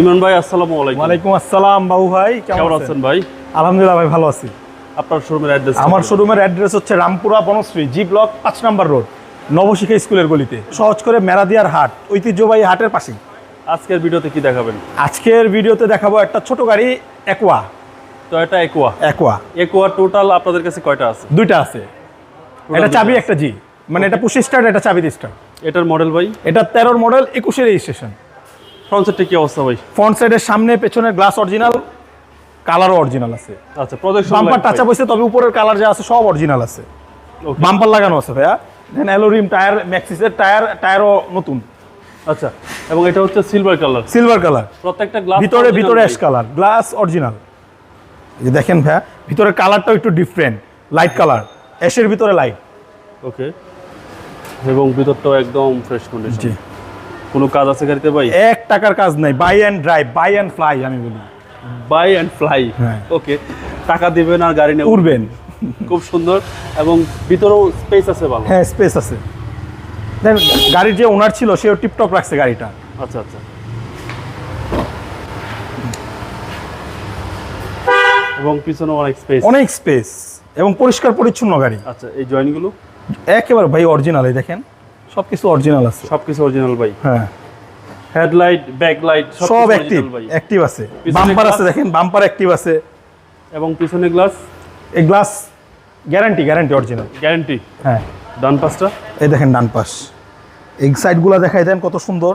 ইমরান ভাই আসসালামু আলাইকুম। ওয়ালাইকুম আসসালাম বাবু ভাই কেমন আছেন? ভাই? আলহামদুলিল্লাহ ভাই ভালো আছি। আপনার শোরুমের অ্যাড্রেস আমার শোরুমের অ্যাড্রেস হচ্ছে রামপুরা বনশ্রী জি ব্লক পাঁচ নম্বর রোড নবশিখা স্কুলের গলিতে। সহজ করে মেরাদিয়ার হাট ঐতিহ্যবাহী হাটের পাশেই। আজকের ভিডিওতে কি দেখাবেন? আজকের ভিডিওতে দেখাবো একটা ছোট গাড়ি একোয়া তো এটা একোয়া একোয়া একুয়া টোটাল আপনাদের কাছে কয়টা আছে? দুইটা আছে। এটা চাবি একটা জি মানে এটা পুশি স্টার্ট এটা চাবি স্টার্ট এটার মডেল ভাই? এটা তেরোর মডেল একুশের রেজিস্ট্রেশন ফ্রন্ট সাইডটা কি অবস্থা ভাই? ফ্রন্ট সাইডের সামনে পেছনের গ্লাস অরিজিনাল কালারও অরিজিনাল আছে। আচ্ছা প্রজেকশন বাম্পার টাচা বসে তবে উপরের কালার যা আছে সব অরিজিনাল আছে। বাম্পার লাগানো আছে ভাইয়া। দেন অ্যালোরিম টায়ার ম্যাক্সিসের টায়ার টায়ারও নতুন। আচ্ছা এবং এটা হচ্ছে সিলভার কালার সিলভার কালার প্রত্যেকটা গ্লাস ভিতরে ভিতরে অ্যাশ কালার গ্লাস অরিজিনাল যে দেখেন ভাইয়া ভিতরে কালারটাও একটু ডিফারেন্ট লাইট কালার অ্যাশের ভিতরে লাইট ওকে এবং ভিতরটাও একদম ফ্রেশ কন্ডিশন জি। কোনো কাজ আছে গাড়িতে ভাই? এক টাকার কাজ নাই by and drive by and fly আমি বলি। By and fly. ওকে টাকা দিবেন আর গাড়ি নেব উড়বেন। খুব সুন্দর এবং ভিতরেও স্পেস আছে ভালো। হ্যাঁ স্পেস আছে। গাড়ির যে ওনার ছিল সেও টিপটপ রাখছে গাড়িটা। আচ্ছা আচ্ছা। এবং পিছনে অনেক স্পেস অনেক স্পেস এবং পরিষ্কার পরিচ্ছন্ন গাড়ি। আচ্ছা এই জয়েন্টগুলো একেবারে ভাই অরিজিনাল এই দেখেন। সব কিছু অরিজিনাল আছে। সবকিছু অরিজিনাল ভাই। হ্যাঁ। হেডলাইট ব্যাকলাইট সব অ্যাক্টিভ ভাই। অ্যাক্টিভ আছে। বাম্পার আছে দেখেন বাম্পার অ্যাক্টিভ আছে। এবং পিছনে গ্লাস এই glass guarantee guarantee original guarantee হ্যাঁ। ডান পাশটা? এই দেখেন ডান পাশ। এই সাইডগুলো দেখাই দেন কত সুন্দর।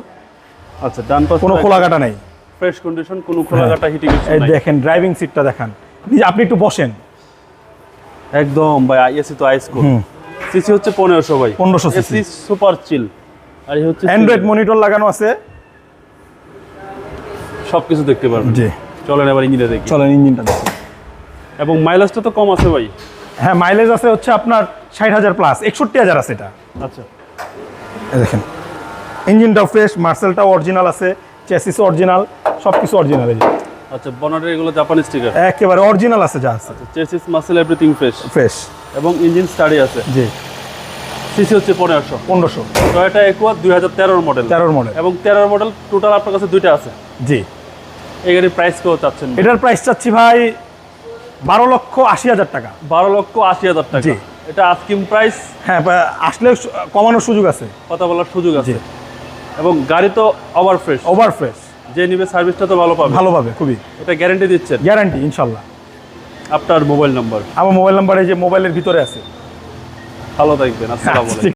আচ্ছা ডান পাশ কোনো খোলাকাটা নেই। ফ্রেশ কন্ডিশন কোনো খোলাঘাটা হিটিং এই দেখেন ড্রাইভিং সিটটা দেখান। আপনি একটু বসেন। একদম ভাই এসি তো আইস হুম। সিসি হচ্ছে পনেরোশো ভাই। 1500 cc এসি সুপার চিল আর এই হচ্ছে অ্যান্ড্রয়েড মনিটর লাগানো আছে। সব কিছু দেখতে পারবেন। জি। চলেন এবার ইঞ্জিনে দেখি। চলেন ইঞ্জিনটা দেখুন এবং মাইলেজটা তো কম আছে ভাই। হ্যাঁ মাইলেজ আছে হচ্ছে আপনার ষাট হাজার প্লাস একষট্টি হাজার আছে এটা। আচ্ছা। দেখেন। ইঞ্জিনটাও ফ্রেশ মার্সেলটাও অরিজিনাল আছে চেসিস অরিজিনাল সব কিছু অরিজিনাল এই আচ্ছা বনারের এগুলো জাপানি স্টিকার একেবারে অরিজিনাল আছে যা আছে। Chassis muscle everything fresh fresh এবং ইঞ্জিন স্টাডি আছে। জি। সিসি হচ্ছে পনেরোশো। পনেরোশো। টয়োটা একুয়া দুই হাজার তেরোর মডেল তেরোর মডেল এবং তেরোর মডেল টোটাল আপনার কাছে দুইটা আছে। জি। এই গাড়ির প্রাইস কেউ চাচ্ছেন এটার প্রাইস চাচ্ছি ভাই বারো লক্ষ আশি হাজার টাকা। বারো লক্ষ আশি হাজার টাকা। জি। এটা আস্কিম প্রাইস হ্যাঁ আসলে কমানোর সুযোগ আছে। কথা বলার সুযোগ আছে। এবং গাড়ি তো ওভার ফ্রেশ ওভার ফ্রেশ যে নিবে সার্ভিসটা তো ভালো পাবে। ভালোভাবে খুবই। এটা গ্যারান্টি দিচ্ছেন। গ্যারান্টি ইনশাল্লাহ। আপনার মোবাইল নাম্বার। আমার মোবাইল নাম্বার এই যে মোবাইলের ভিতরে আছে। ভালো থাকবেন আসসালামু আলাইকুম।